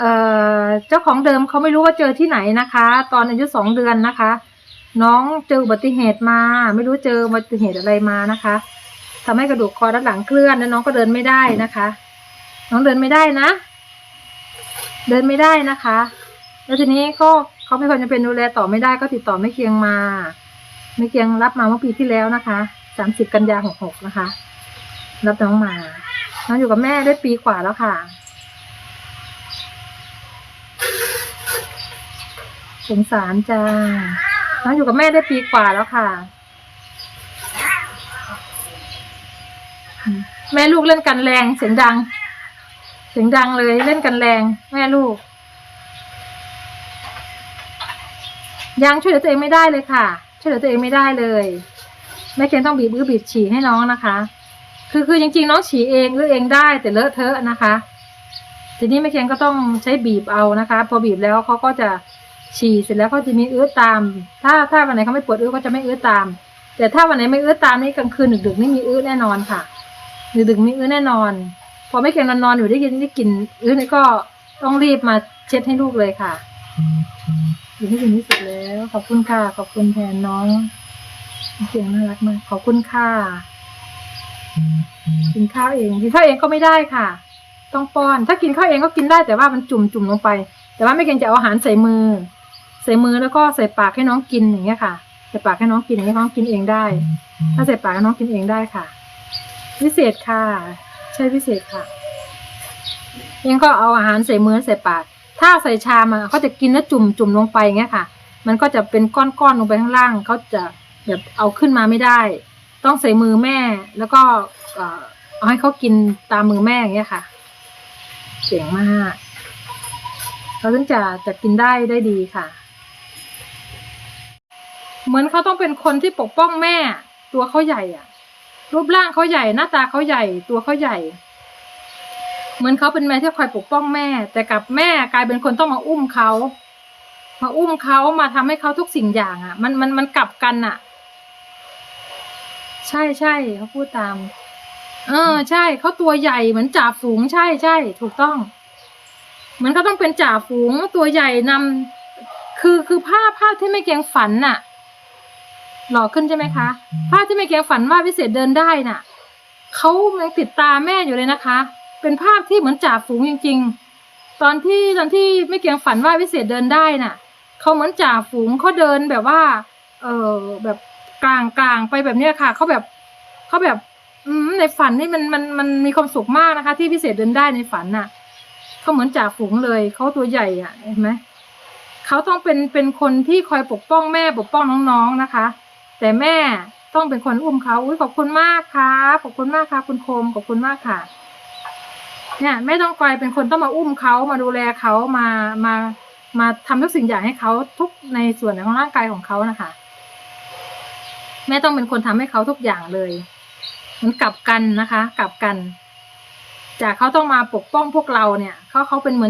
เอ่อเจ้าของเดิมเขาไม่รู้ว่าเจอที่ไหนนะคะ ตอนอายุสองเดือนนะคะ น้องเจออุบัติเหตุมา ไม่รู้เจออุบัติเหตุอะไรมานะคะทำให้กระดูกคอด้านหลังเคลื่อนแล้วน้องก็เดินไม่ได้นะคะ น้องเดินไม่ได้นะ เดินไม่ได้นะคะ แล้วทีนี้ก็เขาไม่ควรจะเป็นดูแลต่อไม่ได้ก็ติดต่อไม่เคียงมา ไม่เคียงรับมาเมื่อปีที่แล้วนะคะสามสิบกันยาหกหกนะคะ รับน้องมาน้องอยู่กับแม่ได้ปีกว่าแล้วค่ะ สงสารจ้าน้องอยู่กับแม่ได้ปีกว่าแล้วค่ะ แม่ลูกเล่นกันแรงเสียงดัง เสียงดังเลยเล่นกันแรง แม่ลูก ยังช่วยเหลือตัวเองไม่ได้เลยค่ะ ช่วยเหลือตัวเองไม่ได้เลยแม่เคนต้องบีบอื้อบีบฉี่ให้น้องนะคะ คือคือจริงๆน้องฉี่เองอื้อเองได้แต่เลอะเทอะนะคะ ทีนี้แม่เคนก็ต้องใช้บีบเอานะคะ พอบีบแล้วเขาก็จะ ฉี่เสร็จแล้วเขาจะมีเอื้อตาม ถ้าถ้าวันไหนเขาไม่ปวดเอื้อก็จะไม่เอื้อตาม แต่ถ้าวันไหนไม่เอื้อตามนี่กลางคืนดึกๆนี่มีเอื้อแน่นอนค่ะดึกๆมีเอื้อแน่นอน พอไม่เคนนอนๆอยู่ได้ยินได้กลิ่นอื้อนี่ก็ต้องรีบมาเช็ดให้ลูกเลยค่ะอยู่ที่ถึงที่สุดแล้วขอบคุณค่ะขอบคุณแทนน้องเสียงน่ารักมากขอบคุณค่ะกินข้าวเองกินข้าวเองก็ไม่ได้ค่ะ ต้องป้อน ถ้ากินข้าวเองก็กินได้แต่ว่ามันจุ่มจุ่มลงไป แต่ว่าไม่เก่งจะเอาอาหารใส่มือ ใส่มือแล้วก็ใส่ปากให้น้องกินอย่างเงี้ยค่ะ ใส่ปากให้น้องกินอย่างเงี้ยน้องกินเองได้ ถ้าใส่ปากให้น้องกินเองได้ค่ะ พิเศษค่ะ ใช่พิเศษค่ะยังก็เอาอาหารใส่มือใส่ปาก ถ้าใส่ชามอะเขาจะกินแล้วจุ่มจุ่มลงไปอย่างเงี้ยค่ะ มันก็จะเป็นก้อนๆลงไปข้างล่างเขาจะแบบเอาขึ้นมาไม่ได้ ต้องใส่มือแม่แล้วก็เอ่อเอาให้เขากินตามมือแม่อย่างเงี้ยค่ะเจ๋งมากเขาถึงจะจะกินได้ได้ดีค่ะ เหมือนเขาต้องเป็นคนที่ปกป้องแม่ ตัวเขาใหญ่อะรูปร่างเขาใหญ่หน้าตาเขาใหญ่ ตัวเขาใหญ่ เหมือนเขาเป็นแม่ที่คอยปกป้องแม่ แต่กับแม่กลายเป็นคนต้องมาอุ้มเขามาอุ้มเขามาทำให้เขาทุกสิ่งอย่างอะ มันมันมันกลับกันอะ ใช่ใช่เขาพูดตาม เออ ใช่เขาตัวใหญ่เหมือนจ่าฝูง ใช่ใช่ถูกต้อง เหมือนเขาต้องเป็นจ่าฝูงตัวใหญ่นำคือคือภาพภาพที่ไม่เกียงฝันน่ะ หล่อขึ้นใช่ไหมคะภาพที่ไม่เกียงฝันว่าพิเศษเดินได้น่ะเขายังติดตาแม่อยู่เลยนะคะ เป็นภาพที่เหมือนจ่าฝูงจริง ๆ ตอนที่ตอนที่ไม่เกียงฝันว่าพิเศษเดินได้น่ะเขาเหมือนจ่าฝูงเขาเดินแบบว่า เออแบบกลางกลางไปแบบเนี้ยค่ะเขาแบบเขาแบบอืมในฝันนี่มันมันมันมีความสุขมากนะคะ ที่พิเศษเดินได้ในฝันน่ะเขาเหมือนจ่าฝูงเลยเขาตัวใหญ่อะเห็นไหมเขาต้องเป็นเป็นคนที่คอยปกป้องแม่ปกป้องน้องๆนะคะ แต่แม่ต้องเป็นคนอุ้มเขาอุ้ยขอบคุณมากค่ะขอบคุณมากค่ะคุณโคมขอบคุณมากค่ะ เนี่ยแม่ต้องคอยเป็นคนต้องมาอุ้มเขามาดูแลเขามามามาทำทุกสิ่งอย่างให้เขาทุกในส่วนของร่างกายของเขานะคะ แม่ต้องเป็นคนทำให้เขาทุกอย่างเลยมันกลับกันนะคะ กลับกัน จากเขาต้องมาปกป้องพวกเราเนี่ยเขาเขาเป็นเหมือน